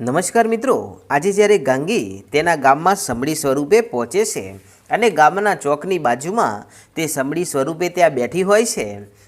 નમસ્કાર મિત્રો, આજે જ્યારે ગાંગી તેના ગામમાં સમડી સ્વરૂપે પહોંચે છે અને ગામના ચોકની બાજુમાં તે સમડી સ્વરૂપે ત્યાં બેઠી હોય છે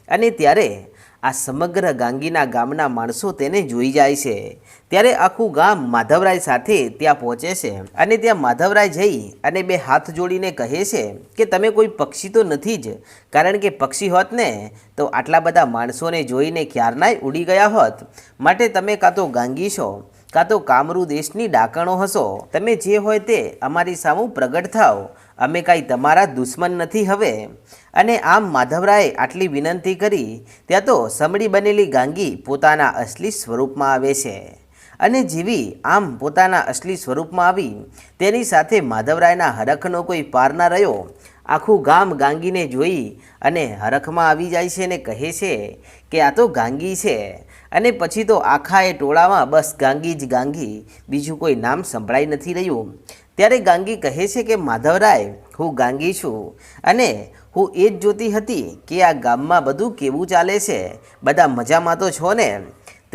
અને ત્યારે આ સમગ્ર ગાંગીના ગામના માણસો તેને જોઈ જાય છે. ત્યારે આખું ગામ માધવરાય સાથે ત્યાં પહોંચે છે અને ત્યાં માધવરાય જઈ અને બે હાથ જોડીને કહે છે કે તમે કોઈ પક્ષી તો નથી જ, કારણ કે પક્ષી હોત ને, તો આટલા બધા માણસોને જોઈને ક્યારનાય ઉડી ગયા હોત. માટે તમે કાં તો ગાંગી છો? કાં તો કામરૂ દેશની ડાકણો હશો, તમે જે હોય તે અમારી સામું પ્રગટ થાવ અમે કાંઈ તમારા દુશ્મન નથી હવે. અને આમ માધવરાયે આટલી વિનંતી કરી, ત્યાં તો સમડી બનેલી ગાંગી પોતાના અસલી સ્વરૂપમાં આવે છે. અને જેવી આમ પોતાના અસલી સ્વરૂપમાં આવી, તેની સાથે માધવરાયના હરખનો કોઈ પાર ના રહ્યો. આખું ગામ ગાંગીને જોઈ અને હરખમાં આવી જાય છે અને કહે છે કે આ તો ગાંગી છે. અને પછી તો આખા એ ટોળામાં બસ ગાંગી જ ગાંગી, બીજું કોઈ નામ સંભળાઈ નથી રહ્યું. ત્યારે ગાંગી કહે છે કે માધવરાય હું ગાંગી છું અને હું એ જ જોતી હતી કે આ ગામમાં બધું કેવું ચાલે છે? બધા મજામાં તો છો ને?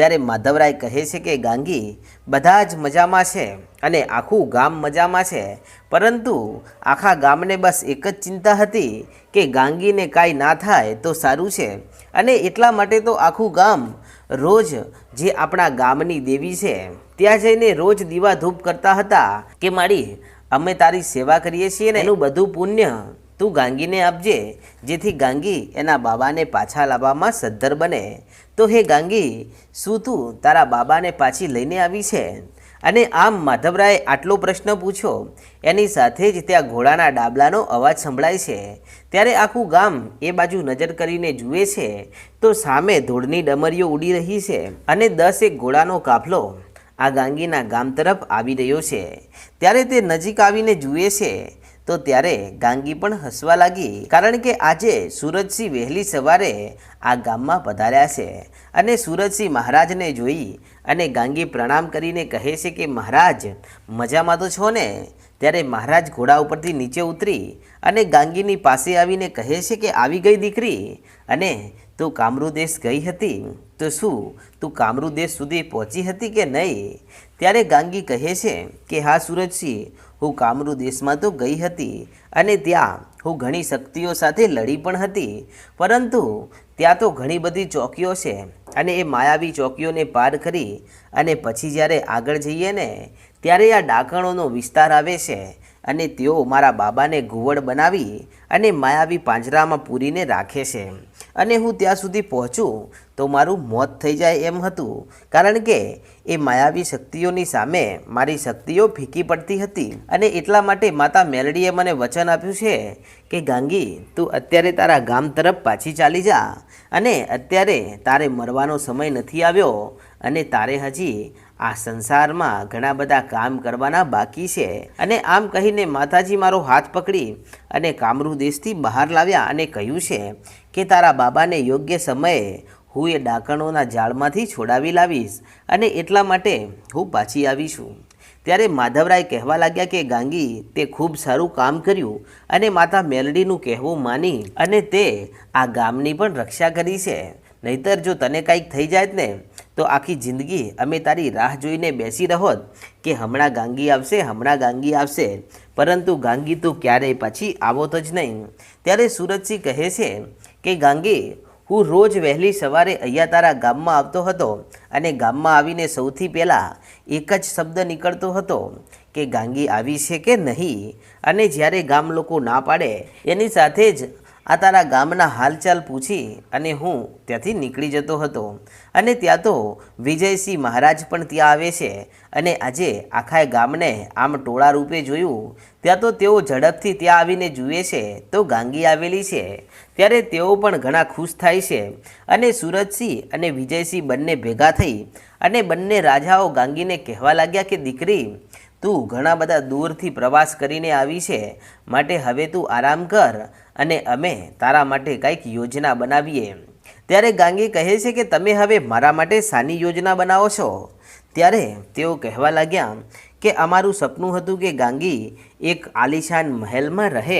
ત્યારે માધવરાય કહે છે કે, ગાંગી, બધા જ મજામાં છે અને આખું ગામ મજામાં છે. પરંતુ આખા ગામને બસ એક જ ચિંતા હતી કે ગાંગીને કાંઈ ના થાય તો સારું છે. અને એટલા માટે તો આખું ગામ રોજ જે આપણા ગામની દેવી છે, ત્યાં જઈને રોજ દીવા ધૂપ કરતા હતા કે, મારી, અમે તારી સેવા કરીએ છીએ ને એનું બધું પુણ્ય તું ગાંગીને આપજે, જેથી ગાંગી એના બાબાને પાછા લાવવામાં સદ્ધર બને. તો હે ગાંગી, શું તું તારા બાબાને પાછી લઈને આવી છે? અને આમ માધવરાય આટલો પ્રશ્ન પૂછ્યો એની સાથે જ ત્યાં ઘોડાના ડાબલાનો અવાજ સંભળાય છે. ત્યારે આખું ગામ એ બાજુ નજર કરીને જુએ છે તો સામે ધૂળની ડમરીઓ ઉડી રહી છે અને દસ એક ઘોડાનો કાફલો આ ગાંગીના ગામ તરફ આવી રહ્યો છે. ત્યારે તે નજીક આવીને જુએ છે તો ત્યારે ગાંગી પણ હસવા લાગી, કારણ કે આજે સુરજસિંહ વહેલી સવારે આ ગામમાં પધાર્યા છે. અને સુરજસિંહ મહારાજને જોઈ અને ગાંગી પ્રણામ કરીને કહે છે કે, મહારાજ, મજામાં તો છો ને? ત્યારે મહારાજ ઘોડા ઉપરથી નીચે ઉતરી અને ગાંગીની પાસે આવીને કહે છે કે, આવી ગઈ દીકરી. અને તું કામરૂ દેશ ગઈ હતી? તો શું, તું કામરૂ દેશ સુધી પહોંચી હતી કે નહીં? ત્યારે ગાંગી કહે છે કે, હા, સુરજસિંહ, હું કામરૂ દેશમાં તો ગઈ હતી અને ત્યાં હું ઘણી શક્તિઓ સાથે લડી પણ હતી, પરંતુ ત્યાં તો ઘણી બધી ચોકીઓ છે. અને એ માયાવી ચોકીઓને પાર કરી અને પછી જ્યારે આગળ જઈએ ને, ત્યારે આ ડાકણોનો વિસ્તાર આવે છે અને તેઓ મારા બાબાને ઘુવડ બનાવી અને માયાવી પાંજરામાં પૂરીને રાખે છે. અને હું ત્યાં સુધી પહોંચું તો મારું મોત થઈ જાય એમ હતું. કારણ કે એ માયાવી શક્તિઓની સામે મારી શક્તિઓ ફીકી પડતી હતી. અને એટલા માટે માતા મેલડીએ મને વચન આપ્યું છે કે, ગાંગી, તું અત્યારે તારા ગામ તરફ પાછી ચાલી જા. અને અત્યારે તારે મરવાનો સમય નથી આવ્યો અને તારે હજી આ સંસારમાં ઘણા બધા કામ કરવાના બાકી છે. અને આમ કહીને માતાજી મારો હાથ પકડી અને કામરૂ દેશથી બહાર લાવ્યા અને કહ્યું છે કે, તારા બાબાને યોગ્ય સમયે હું એ ડાકણોના ઝાડમાંથી છોડાવી લાવીશ અને એટલા માટે હું પાછી આવીશું ત્યારે માધવરાય કહેવા લાગ્યા કે, ગાંગી, તે ખૂબ સારું કામ કર્યું અને માતા મેલડીનું કહેવું માની અને તે આ ગામની પણ રક્ષા કરી છે. નહીતર જો તને કંઈક થઈ જાય ને, તો આખી જિંદગી અમે તારી રાહ જોઈને બેસી રહોત કે હમણાં ગાંગી આવશે, હમણાં ગાંગી આવશે. પરંતુ ગાંગી તું ક્યારેય પાછી આવોત જ નહીં. ત્યારે સુરજસિંહ કહે છે કે, ગાંગી હું રોજ વહેલી સવારે અહીંયા તારા ગામમાં આવતો હતો અને ગામમાં આવીને સૌથી પહેલાં એક જ શબ્દ નીકળતો હતો કે ગાંગી આવી છે કે નહીં? અને જ્યારે ગામ લોકો ના પાડે, એની સાથે જ આ તારા ગામના હાલચાલ પૂછી અને હું ત્યાંથી નીકળી જતો હતો. અને ત્યાં તો વિજયસિંહ મહારાજ પણ ત્યાં આવે છે અને આજે આખા ગામને આમ ટોળા રૂપે જોયું, ત્યાં તો તેઓ ઝડપથી ત્યાં આવીને જુએ છે તો ગાંગી આવેલી છે. ત્યારે તેઓ પણ ઘણા ખુશ થાય છે અને સુરજસિંહ અને વિજયસિંહ બંને ભેગા થઈ અને બંને રાજાઓ ગાંગીને કહેવા લાગ્યા કે દીકરી તું ઘણા બધા દૂરથી પ્રવાસ કરીને આવી છે. માટે હવે તું આરામ કર અને અમે તારા માટે કંઈક યોજના બનાવીએ. ત્યારે ગાંગી કહે છે કે તમે હવે મારા માટે સાની યોજના બનાવો છો. ત્યારે તેઓ કહેવા લાગ્યા કે અમારું સપનું હતું કે ગાંગી એક આલિશાન મહેલમાં રહે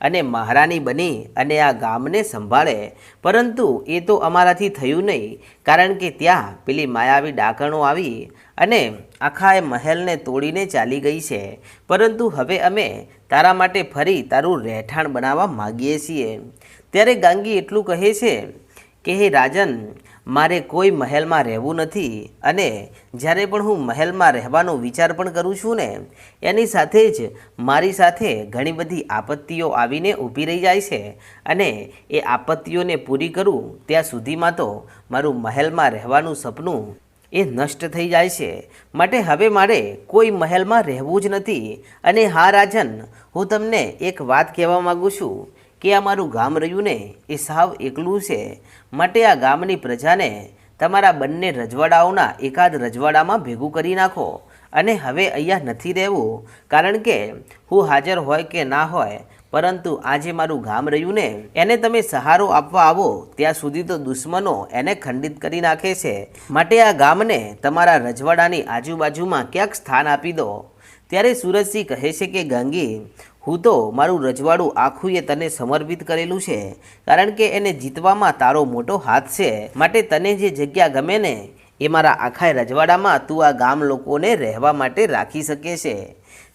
અને મહારાણી બની અને આ ગામને સંભાળે. પરંતુ એ તો અમારાથી થયું નહીં, કારણ કે ત્યાં પેલી માયાવી ડાકણો આવી અને આખા એ મહેલને તોડીને ચાલી ગઈ છે. પરંતુ હવે અમે તારા માટે ફરી તારું રહેઠાણ બનાવવા માગીએ છીએ. ત્યારે ગાંગી એટલું કહે છે કે, હે રાજન મારે કોઈ મહેલમાં રહેવું નથી અને જ્યારે પણ હું મહેલમાં રહેવાનો વિચાર પણ કરું છું ને, એની સાથે જ મારી સાથે ઘણી બધી આપત્તિઓ આવીને ઊભી રહી જાય છે અને એ આપત્તિઓને પૂરી કરું ત્યાં સુધીમાં તો મારું મહેલમાં રહેવાનું સપનું એ નષ્ટ થઈ જાય છે. માટે હવે મારે કોઈ મહેલમાં રહેવું જ નથી અને હા, રાજન, હું તમને એક વાત કહેવા માગું છું. કે આ મારું ગામ રહ્યું ને એ સાવ એકલું છે. માટે આ ગામની પ્રજાને તમારા બંને રજવાડાઓના એકાદ રજવાડામાં ભેગું કરી નાખો. અને હવે અહીંયા નથી રહેવું, કારણ કે હું હાજર હોય કે ના હોય, પરંતુ આજે મારું ગામ રહ્યું ને, એને તમે સહારો આપવા આવો, ત્યાં સુધી તો દુશ્મનો એને ખંડિત કરી નાખે છે. માટે આ ગામને તમારા રજવાડાની આજુબાજુમાં ક્યાંક સ્થાન આપી દો. ત્યારે સુરજસિંહ કહે છે કે, ગાંગી હું તો મારું રજવાડું આખું એ તને સમર્પિત કરેલું છે, કારણ કે એને જીતવામાં તારો મોટો હાથ છે. માટે તને જે જગ્યા ગમે ને, એ મારા આખા રજવાડામાં તું આ ગામ લોકોને રહેવા માટે રાખી શકે છે.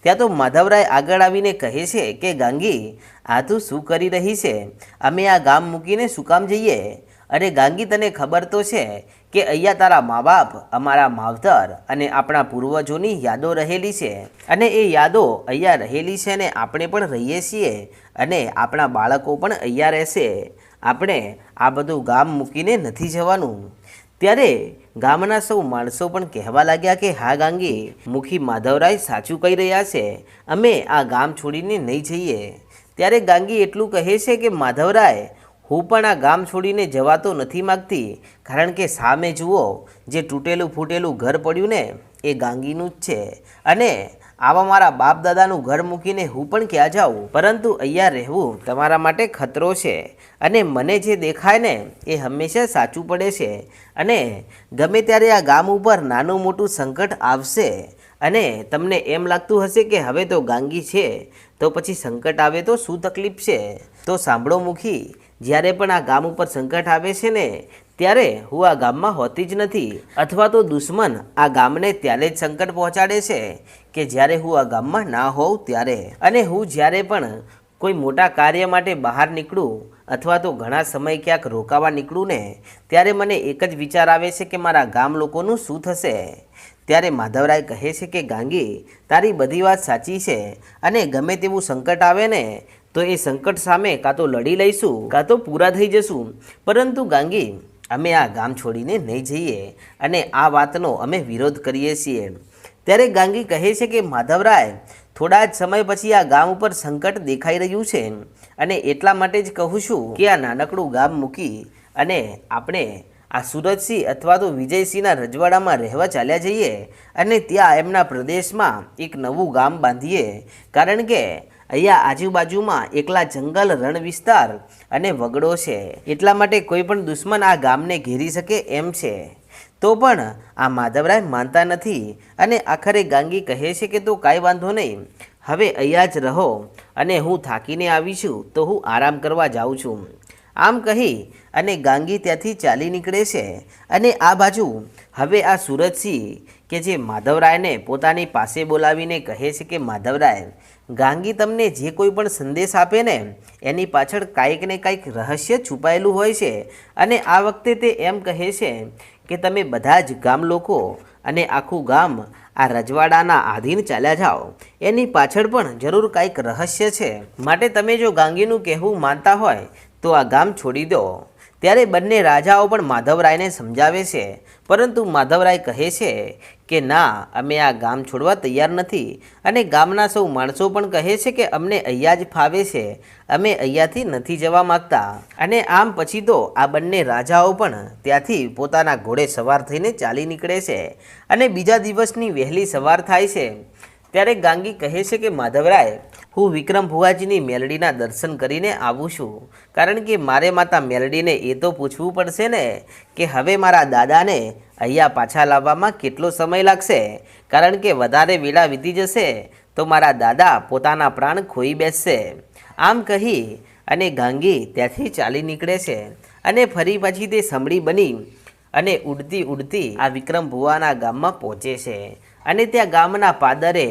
ત્યાં તો માધવરાય આગળ આવીને કહે છે કે, ગાંગી, આ તું શું કરી રહી છે? અમે આ ગામ મૂકીને શું કામ જઈએ? અરે ગાંગી, તને ખબર તો છે કે અહીંયા તારા મા બાપ અમારા માવતર અને આપણા પૂર્વજોની યાદો રહેલી છે. અને એ યાદો અહીંયા રહેલી છે ને આપણે પણ રહીએ છીએ અને આપણા બાળકો પણ અહીંયા રહેશે. આપણે આ બધું ગામ મૂકીને નથી જવાનું. ત્યારે ગામના સૌ માણસો પણ કહેવા લાગ્યા કે, હા ગાંગી, મુખી માધવરાય સાચું કહી રહ્યા છે. અમે આ ગામ છોડીને નહીં જઈએ. ત્યારે ગાંગી એટલું કહે છે કે, માધવરાય હું પણ આ ગામ છોડીને જવા તો નથી માગતી. કારણ કે સામે જુઓ, જે તૂટેલું ફૂટેલું ઘર પડ્યું ને, એ ગાંગીનું જ છે. અને આવા મારા બાપ દાદાનું ઘર મૂકીને હું પણ ક્યાં જાઉં? પરંતુ અહીંયા રહેવું તમારા માટે ખતરો છે. અને મને જે દેખાય ને, એ હંમેશા સાચું પડે છે. અને ગમે ત્યારે આ ગામ ઉપર નાનું મોટું સંકટ આવશે, અને તમને એમ લાગતું હશે કે હવે તો ગાંગી છે, તો પછી સંકટ આવે તો શું તકલીફ છે? તો સાંભળો મુખી જ્યારે પણ આ ગામ ઉપર સંકટ આવે છે ને, ત્યારે હું આ ગામમાં હોતી જ નથી. અથવા તો દુશ્મન આ ગામને ત્યારે જ સંકટ પહોંચાડે છે કે જ્યારે હું આ ગામમાં ના હોઉં ત્યારે. અને હું જ્યારે પણ કોઈ મોટા કાર્ય માટે બહાર નીકળું, અથવા તો ઘણા સમય ક્યાંક રોકાવા નીકળું ને, ત્યારે મને એક જ વિચાર આવે છે કે મારા ગામ લોકોનું શું થશે. ત્યારે માધવરાય કહે છે કે, ગાંગી, તારી બધી વાત સાચી છે અને ગમે તેવું સંકટ આવે ને તો એ સંકટ સામે કાં તો લડી લઈશું, કાં તો પૂરા થઈ જશું. પરંતુ ગાંગી, અમે આ ગામ છોડીને નહીં જઈએ અને આ વાતનો અમે વિરોધ કરીએ છીએ. ત્યારે ગાંગી કહે છે કે, માધવરાય, થોડા જ સમય પછી આ ગામ ઉપર સંકટ દેખાઈ રહ્યું છે અને એટલા માટે જ કહું છું કે આ નાનકડું ગામ મૂકી અને આપણે આ સુરજસિંહ અથવા તો વિજયસિંહના રજવાડામાં રહેવા ચાલ્યા જઈએ અને ત્યાં એમના પ્રદેશમાં એક નવું ગામ બાંધીએ. કારણ કે અહીંયા આજુબાજુમાં એકલા જંગલ રણ વિસ્તાર અને વગડો છે. એટલા માટે કોઈ પણ દુશ્મન આ ગામને ઘેરી શકે એમ છે. તો પણ આ માધવરાય માનતા નથી અને આખરે ગાંગી કહે છે કે તો કાંઈ વાંધો નહીં. હવે અહીંયા જ રહો અને હું થાકીને આવી છું તો હું આરામ કરવા જાઉં છું. આમ કહી અને ગાંગી ત્યાંથી ચાલી નીકળે છે અને આ બાજુ હવે આ સુરજસિંહ કે જે માધવરાયને પોતાની પાસે બોલાવીને કહે છે કે, માધવરાય ગાંગી તમને જે કોઈ પણ સંદેશ આપે ને, એની પાછળ કાંઈક ને કાંઈક રહસ્ય છુપાયેલું હોય છે. અને આ વખતે તે એમ કહે છે કે તમે બધા જ ગામ લોકો અને આખું ગામ આ રજવાડાના આધીન ચાલ્યા જાઓ. એની પાછળ પણ જરૂર કાંઈક રહસ્ય છે. માટે તમે જો ગાંગીનું કહેવું માનતા હોય, તો આ ગામ છોડી દો. ત્યારે બંને રાજાઓ પણ માધવરાયને સમજાવે છે. પરંતુ માધવરાય કહે છે કે, ના, અમે આ ગામ છોડવા તૈયાર નથી અને ગામના સૌ માણસો પણ કહે છે કે, અમને અહીંયા જ ફાવે છે. અમે અહીંયાથી નથી જવા માગતા. અને આમ પછી તો આ બંને રાજાઓ પણ ત્યાંથી પોતાના ઘોડે સવાર થઈને ચાલી નીકળે છે અને બીજા દિવસની વહેલી સવાર થાય છે. ત્યારે ગાંગી કહે છે કે, માધવરાય હું વિક્રમ ભુવાજીની મેલડીના દર્શન કરીને આવું છું. કારણ કે મારે માતા મેલડીને એ તો પૂછવું પડશે ને કે હવે મારા દાદાને અહીંયા પાછા લાવવામાં કેટલો સમય લાગશે? કારણ કે વધારે વેળા વીતી જશે તો મારા દાદા પોતાના પ્રાણ ખોઈ બેસશે. આમ કહી અને ગાંગી ત્યાંથી ચાલી નીકળે છે અને ફરી પાછી તે સમળી બની અને ઉડતી ઉડતી આ વિક્રમ ભુવાના ગામમાં પહોંચે છે. અને ત્યાં ગામના પાદરે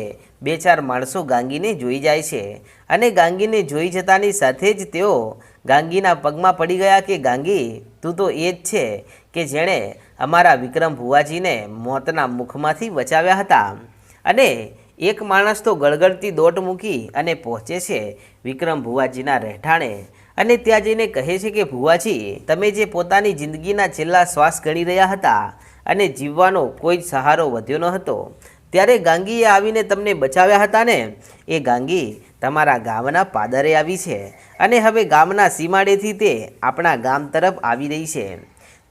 બે ચાર માણસો ગાંગીને જોઈ જાય છે અને ગાંગીને જોઈ જતાની સાથે જ તેઓ ગાંગીના પગમાં પડી ગયા કે, ગાંગી, તું તો એ જ છે કે જેણે અમારા વિક્રમ ભુવાજીને મોતના મુખમાંથી બચાવ્યા હતા. અને એક માણસ તો ગળગળતી દોટ મૂકી અને પહોંચે છે વિક્રમ ભુવાજીના રહેઠાણે અને ત્યાં જઈને કહે છે કે, ભુવાજી, તમે જે પોતાની જિંદગીના છેલ્લા શ્વાસ ગણી રહ્યા હતા અને જીવવાનો કોઈ જ સહારો વધ્યો ન હતો ત્યારે ગાંગીએ આવીને તમને બચાવ્યા હતા ને? એ ગાંગી તમારા ગામના પાદરે આવી છે અને હવે ગામના સીમાડેથી તે આપણા ગામ તરફ આવી રહી છે.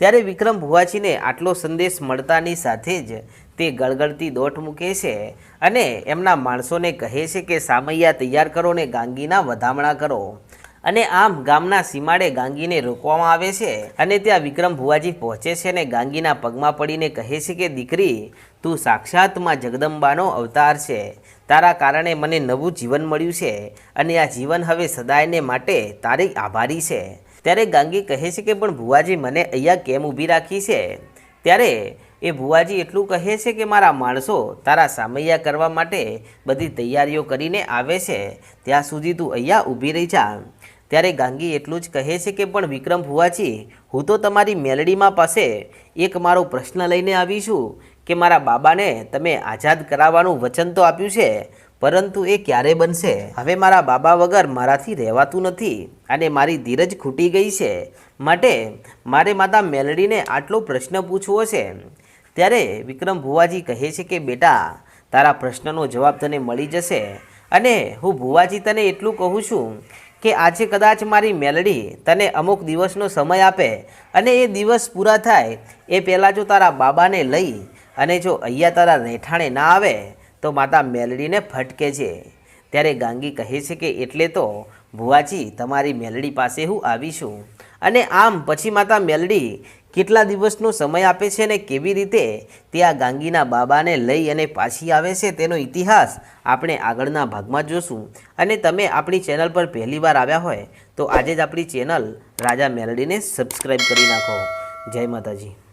ત્યારે વિક્રમ ભુવાજીને આટલો સંદેશ મળતાની સાથે જ તે ગળગળતી દોટ મૂકે છે અને એમના માણસોને કહે છે કે સામૈયા તૈયાર કરો ને ગાંગીના વધામણા કરો. અને આમ ગામના સીમાડે ગાંગીને રોકવામાં આવે છે. અને ત્યાં વિક્રમ ભુવાજી પહોંચે છે અને ગાંગીના પગમાં પડીને કહે છે કે, દીકરી, તું સાક્ષાતમાં જગદંબાનો અવતાર છે. તારા કારણે મને નવું જીવન મળ્યું છે અને આ જીવન હવે સદાયને માટે તારી આભારી છે. ત્યારે ગાંગી કહે છે કે, પણ ભુવાજી, મને અહીંયા કેમ ઊભી રાખી છે? ત્યારે એ ભુવાજી એટલું કહે છે કે, મારા માણસો તારા સામૈયા કરવા માટે બધી તૈયારીઓ કરીને આવે છે. ત્યાં સુધી તું અહીંયા ઊભી રહી જા. ત્યારે ગાંગી એટલું જ કહે છે કે, પણ વિક્રમ ભુવાજી, હું તો તમારી મેલડીમાં પાસે એક મારો પ્રશ્ન લઈને આવી છું કે મારા બાબાને તમે આઝાદ કરાવવાનું વચન તો આપ્યું છે, પરંતુ એ ક્યારે બનશે? હવે મારા બાબા વગર મારાથી રહેવાતું નથી અને મારી ધીરજ ખૂટી ગઈ છે. માટે મારે માતા મેલડીને આટલો પ્રશ્ન પૂછવો છે. ત્યારે વિક્રમ ભુવાજી કહે છે કે, બેટા, તારા પ્રશ્નનો જવાબ તને મળી જશે અને હું ભુવાજી તને એટલું કહું છું કે આજે કદાચ મારી મેલડી તને અમુક દિવસનો સમય આપે અને એ દિવસ પૂરા થાય, એ પહેલાં જો તારા બાબાને લઈ અને જો અહીંયા તારા રહેઠાણે ના આવે, તો માતા મેલડીને ફટકે છે. ત્યારે ગાંગી કહે છે કે એટલે તો ભુવાજી, તમારી મેલડી પાસે હું આવીશું. અને આમ પછી માતા મેલડી કેટલા દિવસનો સમય આપે છે અને કેવી રીતે તે આ ગાંગીના બાબાને લઈ અને પાછી આવે છે તેનો ઇતિહાસ આપણે આગળના ભાગમાં જોશું. અને તમે આપણી ચેનલ પર પહેલીવાર આવ્યા હોય તો આજે જ આપણી ચેનલ રાજા મેલડીને સબસ્ક્રાઈબ કરી નાખો. જય માતાજી.